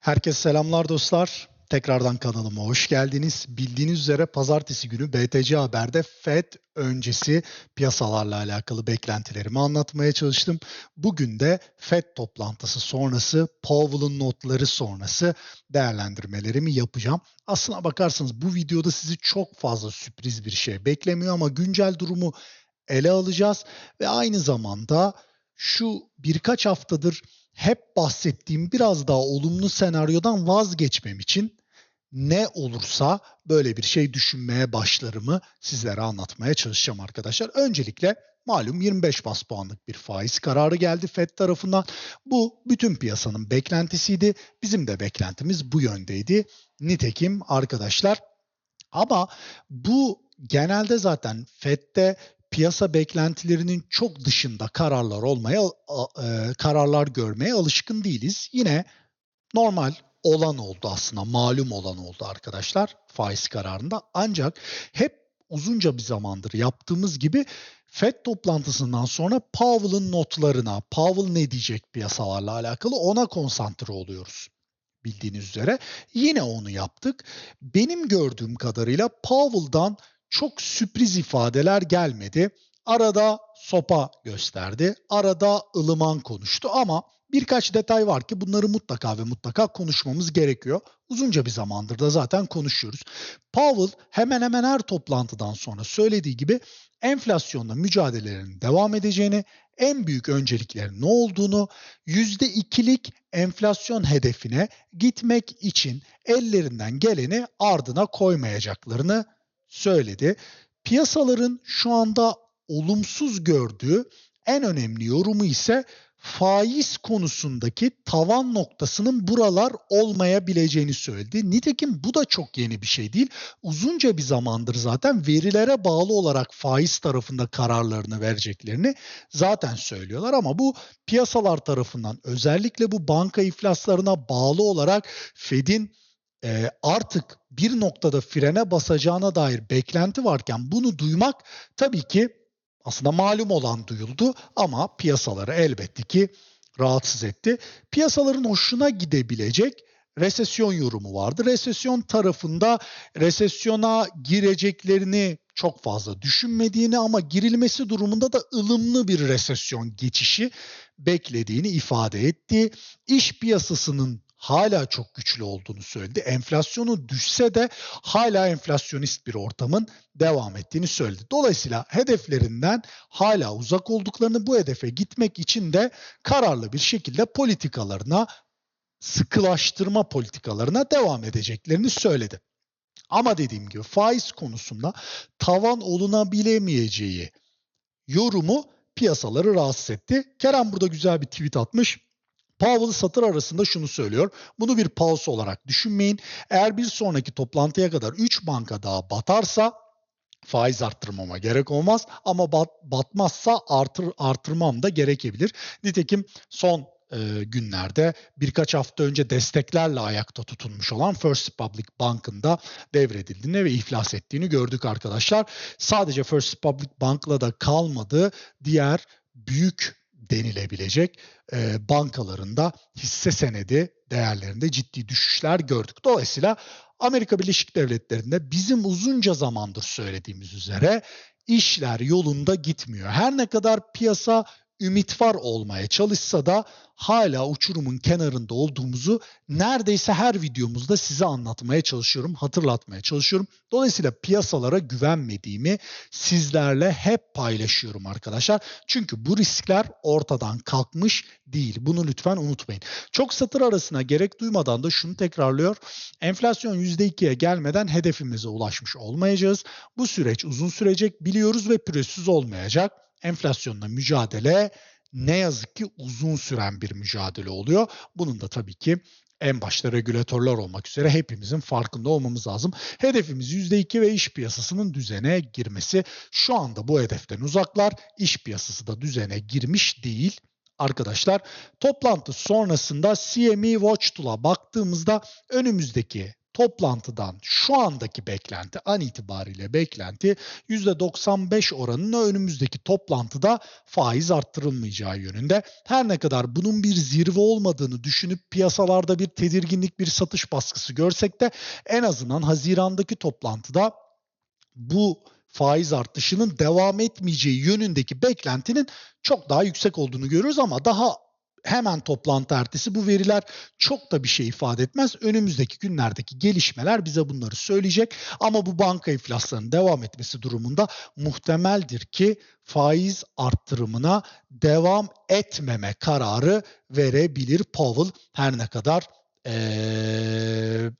Herkese selamlar dostlar. Tekrardan kanalıma hoş geldiniz. Bildiğiniz üzere pazartesi günü BTC Haber'de FED öncesi piyasalarla alakalı beklentilerimi anlatmaya çalıştım. Bugün de FED toplantısı sonrası, Powell'ın notları sonrası değerlendirmelerimi yapacağım. Aslına bakarsanız bu videoda sizi çok fazla sürpriz bir şey beklemiyor ama güncel durumu ele alacağız ve aynı zamanda şu birkaç haftadır hep bahsettiğim biraz daha olumlu senaryodan vazgeçmem için ne olursa böyle bir şey düşünmeye başlarımı sizlere anlatmaya çalışacağım arkadaşlar. Öncelikle malum 25 bas puanlık bir faiz kararı geldi FED tarafından. Bu bütün piyasanın beklentisiydi. Bizim de beklentimiz bu yöndeydi. Nitekim arkadaşlar ama bu genelde zaten FED'de piyasa beklentilerinin çok dışında kararlar olmaya e, kararlar görmeye alışkın değiliz. Yine normal olan oldu aslında malum olan oldu arkadaşlar faiz kararında. Ancak hep uzunca bir zamandır yaptığımız gibi FED toplantısından sonra Powell'ın notlarına, Powell ne diyecek piyasalarla alakalı ona konsantre oluyoruz bildiğiniz üzere. Yine onu yaptık. Benim gördüğüm kadarıyla Powell'dan çok sürpriz ifadeler gelmedi. Arada sopa gösterdi, arada ılıman konuştu ama birkaç detay var ki bunları mutlaka ve mutlaka konuşmamız gerekiyor. Uzunca bir zamandır da zaten konuşuyoruz. Powell hemen hemen her toplantıdan sonra söylediği gibi enflasyonla mücadelelerinin devam edeceğini, en büyük önceliklerin ne olduğunu, %2'lik enflasyon hedefine gitmek için ellerinden geleni ardına koymayacaklarını söyledi. Piyasaların şu anda olumsuz gördüğü en önemli yorumu ise faiz konusundaki tavan noktasının buralar olmayabileceğini söyledi. Nitekim bu da çok yeni bir şey değil. Uzunca bir zamandır zaten verilere bağlı olarak faiz tarafında kararlarını vereceklerini zaten söylüyorlar ama bu piyasalar tarafından özellikle bu banka iflaslarına bağlı olarak Fed'in e, artık bir noktada frene basacağına dair beklenti varken bunu duymak tabii ki aslında malum olan duyuldu ama piyasaları elbette ki rahatsız etti. Piyasaların hoşuna gidebilecek resesyon yorumu vardı. Resesyon tarafında resesyona gireceklerini çok fazla düşünmediğini ama girilmesi durumunda da ılımlı bir resesyon geçişi beklediğini ifade etti. İş piyasasının hala çok güçlü olduğunu söyledi. Enflasyonu düşse de hala enflasyonist bir ortamın devam ettiğini söyledi. Dolayısıyla hedeflerinden hala uzak olduklarını bu hedefe gitmek için de kararlı bir şekilde politikalarına sıkılaştırma politikalarına devam edeceklerini söyledi. Ama dediğim gibi faiz konusunda tavan olunabilemeyeceği yorumu piyasaları rahatsız etti. Kerem burada güzel bir tweet atmış. Powell satır arasında şunu söylüyor. Bunu bir pause olarak düşünmeyin. Eğer bir sonraki toplantıya kadar 3 banka daha batarsa faiz arttırmama gerek olmaz ama bat, batmazsa artır artırmam da gerekebilir. Nitekim son e, günlerde birkaç hafta önce desteklerle ayakta tutulmuş olan First Republic Bank'ın da devredildiğini ve iflas ettiğini gördük arkadaşlar. Sadece First Republic Bank'la da kalmadı. Diğer büyük denilebilecek e, bankalarında hisse senedi değerlerinde ciddi düşüşler gördük. Dolayısıyla Amerika Birleşik Devletleri'nde bizim uzunca zamandır söylediğimiz üzere işler yolunda gitmiyor. Her ne kadar piyasa ümit var olmaya çalışsa da hala uçurumun kenarında olduğumuzu neredeyse her videomuzda size anlatmaya çalışıyorum, hatırlatmaya çalışıyorum. Dolayısıyla piyasalara güvenmediğimi sizlerle hep paylaşıyorum arkadaşlar. Çünkü bu riskler ortadan kalkmış değil. Bunu lütfen unutmayın. Çok satır arasına gerek duymadan da şunu tekrarlıyor. Enflasyon %2'ye gelmeden hedefimize ulaşmış olmayacağız. Bu süreç uzun sürecek biliyoruz ve pürüzsüz olmayacak enflasyonla mücadele ne yazık ki uzun süren bir mücadele oluyor. Bunun da tabii ki en başta regülatörler olmak üzere hepimizin farkında olmamız lazım. Hedefimiz %2 ve iş piyasasının düzene girmesi. Şu anda bu hedeften uzaklar. İş piyasası da düzene girmiş değil. Arkadaşlar toplantı sonrasında CME Watch Tool'a baktığımızda önümüzdeki toplantıdan şu andaki beklenti an itibariyle beklenti %95 oranında önümüzdeki toplantıda faiz arttırılmayacağı yönünde. Her ne kadar bunun bir zirve olmadığını düşünüp piyasalarda bir tedirginlik bir satış baskısı görsek de en azından Haziran'daki toplantıda bu faiz artışının devam etmeyeceği yönündeki beklentinin çok daha yüksek olduğunu görüyoruz ama daha hemen toplantı ertesi bu veriler çok da bir şey ifade etmez. Önümüzdeki günlerdeki gelişmeler bize bunları söyleyecek ama bu banka enflasyonunun devam etmesi durumunda muhtemeldir ki faiz arttırımına devam etmeme kararı verebilir Powell her ne kadar ee,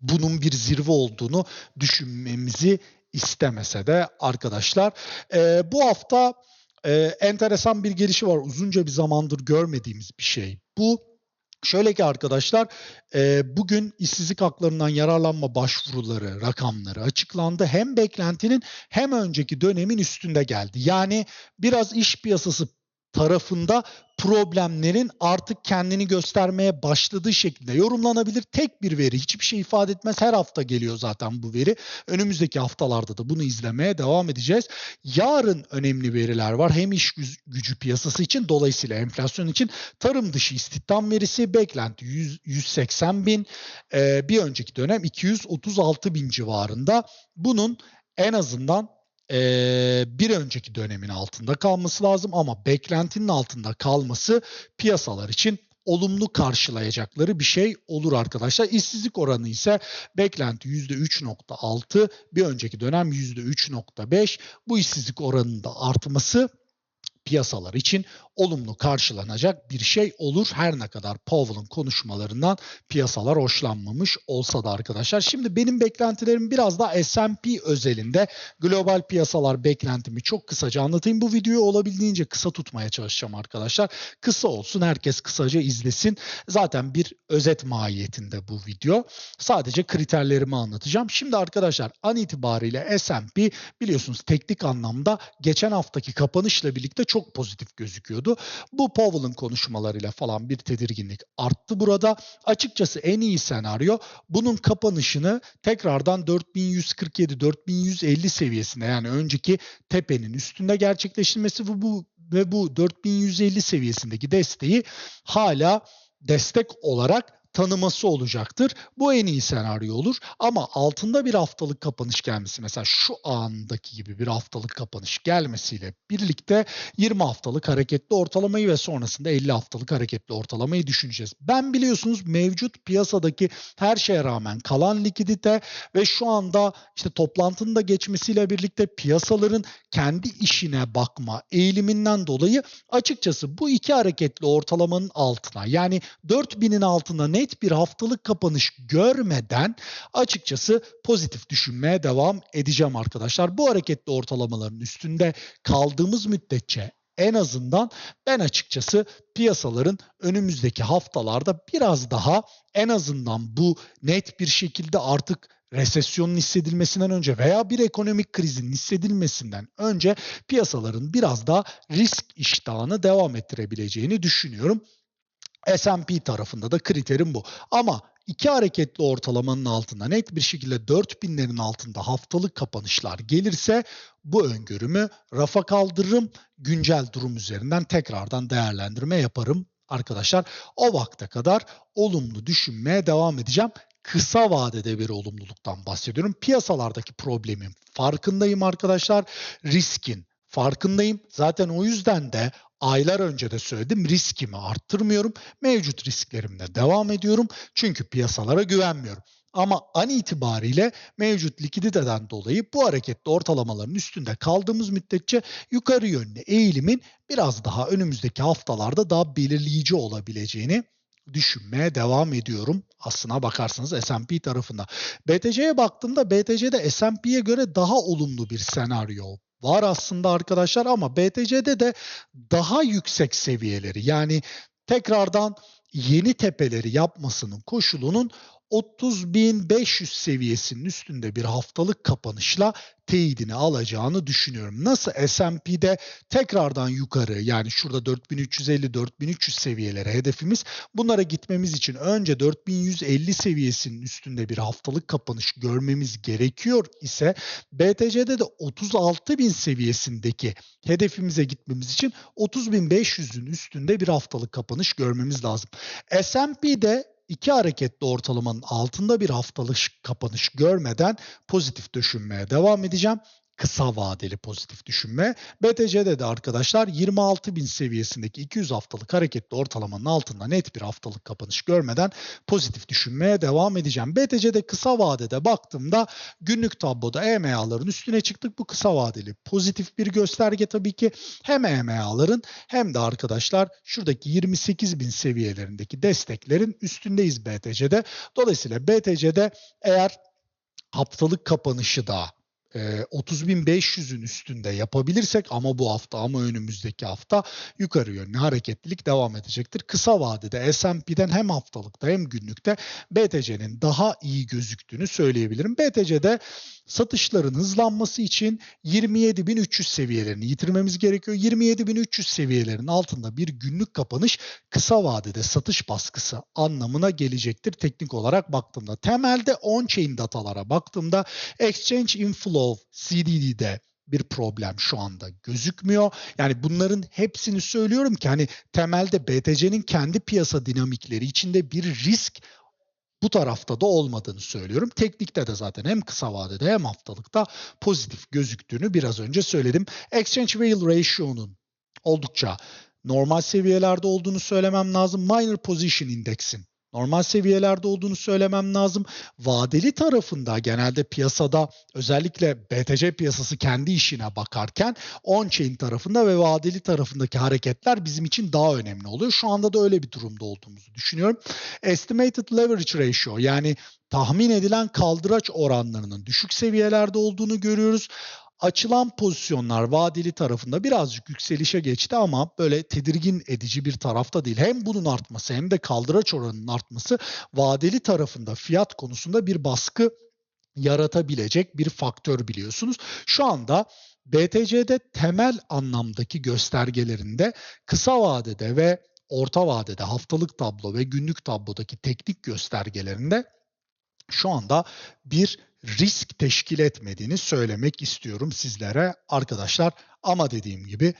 bunun bir zirve olduğunu düşünmemizi istemese de arkadaşlar. E, bu hafta e, enteresan bir gelişi var. Uzunca bir zamandır görmediğimiz bir şey. Bu Şöyle ki arkadaşlar e, bugün işsizlik haklarından yararlanma başvuruları rakamları açıklandı. Hem beklentinin hem önceki dönemin üstünde geldi. Yani biraz iş piyasası tarafında problemlerin artık kendini göstermeye başladığı şeklinde yorumlanabilir. Tek bir veri hiçbir şey ifade etmez. Her hafta geliyor zaten bu veri. Önümüzdeki haftalarda da bunu izlemeye devam edeceğiz. Yarın önemli veriler var. Hem iş gücü piyasası için dolayısıyla enflasyon için tarım dışı istihdam verisi beklenti 100, 180 bin. Ee, bir önceki dönem 236 bin civarında. Bunun en azından e, bir önceki dönemin altında kalması lazım ama beklentinin altında kalması piyasalar için olumlu karşılayacakları bir şey olur arkadaşlar. İşsizlik oranı ise beklenti %3.6, bir önceki dönem %3.5. Bu işsizlik oranında artması piyasalar için olumlu karşılanacak bir şey olur. Her ne kadar Powell'ın konuşmalarından piyasalar hoşlanmamış olsa da arkadaşlar. Şimdi benim beklentilerim biraz daha S&P özelinde global piyasalar beklentimi çok kısaca anlatayım. Bu videoyu olabildiğince kısa tutmaya çalışacağım arkadaşlar. Kısa olsun herkes kısaca izlesin. Zaten bir özet mahiyetinde bu video. Sadece kriterlerimi anlatacağım. Şimdi arkadaşlar an itibariyle S&P biliyorsunuz teknik anlamda geçen haftaki kapanışla birlikte çok pozitif gözüküyordu oldu. Bu Powell'ın konuşmalarıyla falan bir tedirginlik arttı burada. Açıkçası en iyi senaryo bunun kapanışını tekrardan 4147-4150 seviyesinde yani önceki tepenin üstünde gerçekleştirmesi ve bu ve bu 4150 seviyesindeki desteği hala destek olarak tanıması olacaktır. Bu en iyi senaryo olur ama altında bir haftalık kapanış gelmesi mesela şu andaki gibi bir haftalık kapanış gelmesiyle birlikte 20 haftalık hareketli ortalamayı ve sonrasında 50 haftalık hareketli ortalamayı düşüneceğiz. Ben biliyorsunuz mevcut piyasadaki her şeye rağmen kalan likidite ve şu anda işte toplantının da geçmesiyle birlikte piyasaların kendi işine bakma eğiliminden dolayı açıkçası bu iki hareketli ortalamanın altına yani 4000'in altına net net bir haftalık kapanış görmeden açıkçası pozitif düşünmeye devam edeceğim arkadaşlar. Bu hareketli ortalamaların üstünde kaldığımız müddetçe en azından ben açıkçası piyasaların önümüzdeki haftalarda biraz daha en azından bu net bir şekilde artık resesyonun hissedilmesinden önce veya bir ekonomik krizin hissedilmesinden önce piyasaların biraz daha risk iştahını devam ettirebileceğini düşünüyorum. S&P tarafında da kriterim bu. Ama iki hareketli ortalamanın altında net bir şekilde 4000'lerin altında haftalık kapanışlar gelirse bu öngörümü rafa kaldırırım. Güncel durum üzerinden tekrardan değerlendirme yaparım arkadaşlar. O vakte kadar olumlu düşünmeye devam edeceğim kısa vadede bir olumluluktan bahsediyorum. Piyasalardaki problemin farkındayım arkadaşlar. Riskin farkındayım. Zaten o yüzden de aylar önce de söyledim riskimi arttırmıyorum. Mevcut risklerimle devam ediyorum. Çünkü piyasalara güvenmiyorum. Ama an itibariyle mevcut likiditeden dolayı bu hareketli ortalamaların üstünde kaldığımız müddetçe yukarı yönlü eğilimin biraz daha önümüzdeki haftalarda daha belirleyici olabileceğini düşünmeye devam ediyorum. Aslına bakarsanız S&P tarafında. BTC'ye baktığımda BTC'de S&P'ye göre daha olumlu bir senaryo var aslında arkadaşlar ama BTC'de de daha yüksek seviyeleri yani tekrardan yeni tepeleri yapmasının koşulunun 30.500 seviyesinin üstünde bir haftalık kapanışla teyidini alacağını düşünüyorum. Nasıl S&P'de tekrardan yukarı yani şurada 4350-4300 seviyeleri hedefimiz. Bunlara gitmemiz için önce 4150 seviyesinin üstünde bir haftalık kapanış görmemiz gerekiyor ise BTC'de de 36.000 seviyesindeki hedefimize gitmemiz için 30.500'ün üstünde bir haftalık kapanış görmemiz lazım. S&P'de iki hareketli ortalamanın altında bir haftalık kapanış görmeden pozitif düşünmeye devam edeceğim. Kısa vadeli pozitif düşünme. BTC'de de arkadaşlar 26.000 seviyesindeki 200 haftalık hareketli ortalamanın altında net bir haftalık kapanış görmeden pozitif düşünmeye devam edeceğim. BTC'de kısa vadede baktığımda günlük tabloda EMA'ların üstüne çıktık. Bu kısa vadeli pozitif bir gösterge tabii ki hem EMA'ların hem de arkadaşlar şuradaki 28.000 seviyelerindeki desteklerin üstündeyiz BTC'de. Dolayısıyla BTC'de eğer haftalık kapanışı da 30.500'ün üstünde yapabilirsek ama bu hafta ama önümüzdeki hafta yukarı yönlü hareketlilik devam edecektir. Kısa vadede S&P'den hem haftalıkta hem günlükte BTC'nin daha iyi gözüktüğünü söyleyebilirim. BTC'de satışların hızlanması için 27.300 seviyelerini yitirmemiz gerekiyor. 27.300 seviyelerinin altında bir günlük kapanış kısa vadede satış baskısı anlamına gelecektir teknik olarak baktığımda. Temelde on-chain datalara baktığımda exchange inflow CDD'de bir problem şu anda gözükmüyor. Yani bunların hepsini söylüyorum ki hani temelde BTC'nin kendi piyasa dinamikleri içinde bir risk bu tarafta da olmadığını söylüyorum. Teknikte de zaten hem kısa vadede hem haftalıkta pozitif gözüktüğünü biraz önce söyledim. Exchange Whale Ratio'nun oldukça normal seviyelerde olduğunu söylemem lazım. Minor Position Index'in normal seviyelerde olduğunu söylemem lazım. Vadeli tarafında genelde piyasada özellikle BTC piyasası kendi işine bakarken on-chain tarafında ve vadeli tarafındaki hareketler bizim için daha önemli oluyor. Şu anda da öyle bir durumda olduğumuzu düşünüyorum. Estimated Leverage Ratio yani tahmin edilen kaldıraç oranlarının düşük seviyelerde olduğunu görüyoruz açılan pozisyonlar vadeli tarafında birazcık yükselişe geçti ama böyle tedirgin edici bir tarafta değil. Hem bunun artması hem de kaldıraç oranının artması vadeli tarafında fiyat konusunda bir baskı yaratabilecek bir faktör biliyorsunuz. Şu anda BTC'de temel anlamdaki göstergelerinde kısa vadede ve orta vadede haftalık tablo ve günlük tablodaki teknik göstergelerinde şu anda bir risk teşkil etmediğini söylemek istiyorum sizlere arkadaşlar. Ama dediğim gibi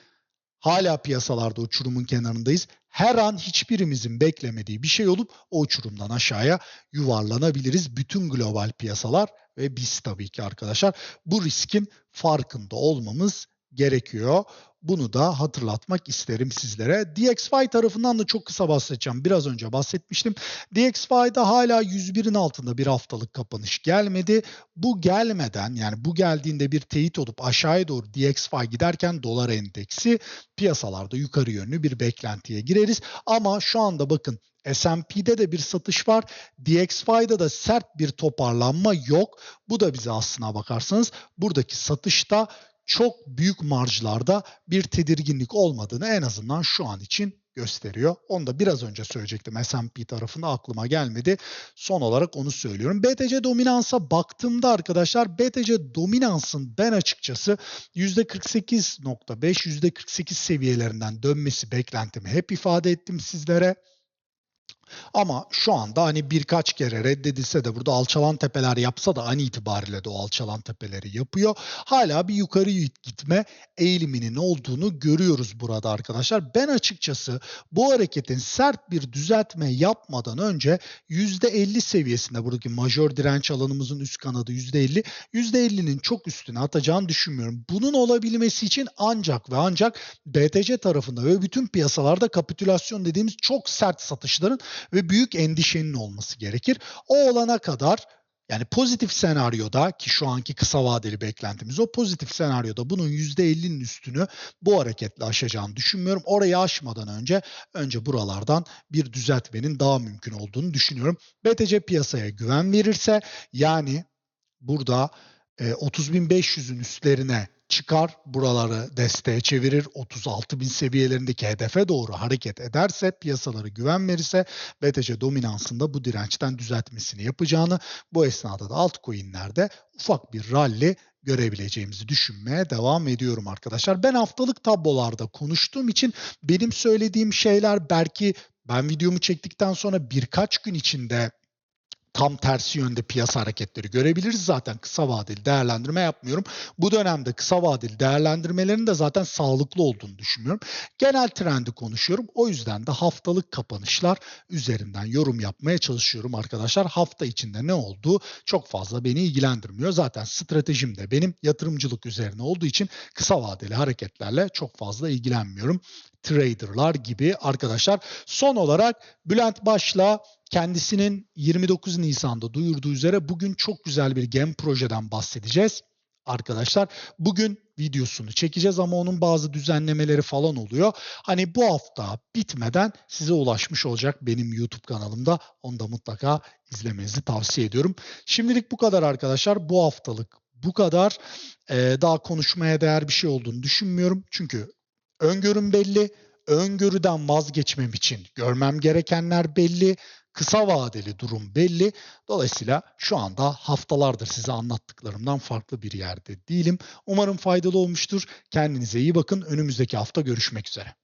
hala piyasalarda uçurumun kenarındayız. Her an hiçbirimizin beklemediği bir şey olup o uçurumdan aşağıya yuvarlanabiliriz. Bütün global piyasalar ve biz tabii ki arkadaşlar bu riskin farkında olmamız gerekiyor. Bunu da hatırlatmak isterim sizlere. DXY tarafından da çok kısa bahsedeceğim. Biraz önce bahsetmiştim. DXY'da hala 101'in altında bir haftalık kapanış gelmedi. Bu gelmeden yani bu geldiğinde bir teyit olup aşağıya doğru DXY giderken dolar endeksi piyasalarda yukarı yönlü bir beklentiye gireriz. Ama şu anda bakın S&P'de de bir satış var. DXY'da da sert bir toparlanma yok. Bu da bize aslına bakarsanız buradaki satışta çok büyük marjlarda bir tedirginlik olmadığını en azından şu an için gösteriyor. Onu da biraz önce söyleyecektim. S&P tarafında aklıma gelmedi. Son olarak onu söylüyorum. BTC dominansa baktığımda arkadaşlar BTC dominansın ben açıkçası %48.5 %48 seviyelerinden dönmesi beklentimi hep ifade ettim sizlere. Ama şu anda hani birkaç kere reddedilse de burada alçalan tepeler yapsa da an itibariyle de o alçalan tepeleri yapıyor. Hala bir yukarı gitme eğiliminin olduğunu görüyoruz burada arkadaşlar. Ben açıkçası bu hareketin sert bir düzeltme yapmadan önce %50 seviyesinde buradaki majör direnç alanımızın üst kanadı %50. %50'nin çok üstüne atacağını düşünmüyorum. Bunun olabilmesi için ancak ve ancak BTC tarafında ve bütün piyasalarda kapitülasyon dediğimiz çok sert satışların ve büyük endişenin olması gerekir. O olana kadar yani pozitif senaryoda ki şu anki kısa vadeli beklentimiz o pozitif senaryoda bunun %50'nin üstünü bu hareketle aşacağını düşünmüyorum. Orayı aşmadan önce önce buralardan bir düzeltmenin daha mümkün olduğunu düşünüyorum. BTC piyasaya güven verirse yani burada 30.500'ün üstlerine çıkar buraları desteğe çevirir 36 bin seviyelerindeki hedefe doğru hareket ederse piyasaları güven verirse BTC dominansında bu dirençten düzeltmesini yapacağını bu esnada da altcoin'lerde ufak bir rally görebileceğimizi düşünmeye devam ediyorum arkadaşlar. Ben haftalık tablolarda konuştuğum için benim söylediğim şeyler belki ben videomu çektikten sonra birkaç gün içinde tam tersi yönde piyasa hareketleri görebiliriz. Zaten kısa vadeli değerlendirme yapmıyorum. Bu dönemde kısa vadeli değerlendirmelerin de zaten sağlıklı olduğunu düşünmüyorum. Genel trendi konuşuyorum. O yüzden de haftalık kapanışlar üzerinden yorum yapmaya çalışıyorum arkadaşlar. Hafta içinde ne olduğu çok fazla beni ilgilendirmiyor. Zaten stratejim de benim yatırımcılık üzerine olduğu için kısa vadeli hareketlerle çok fazla ilgilenmiyorum traderlar gibi arkadaşlar. Son olarak Bülent Baş'la kendisinin 29 Nisan'da duyurduğu üzere bugün çok güzel bir gem projeden bahsedeceğiz. Arkadaşlar bugün videosunu çekeceğiz ama onun bazı düzenlemeleri falan oluyor. Hani bu hafta bitmeden size ulaşmış olacak benim YouTube kanalımda. Onu da mutlaka izlemenizi tavsiye ediyorum. Şimdilik bu kadar arkadaşlar. Bu haftalık bu kadar. Ee, daha konuşmaya değer bir şey olduğunu düşünmüyorum. Çünkü öngörüm belli. Öngörüden vazgeçmem için görmem gerekenler belli. Kısa vadeli durum belli. Dolayısıyla şu anda haftalardır size anlattıklarımdan farklı bir yerde değilim. Umarım faydalı olmuştur. Kendinize iyi bakın. Önümüzdeki hafta görüşmek üzere.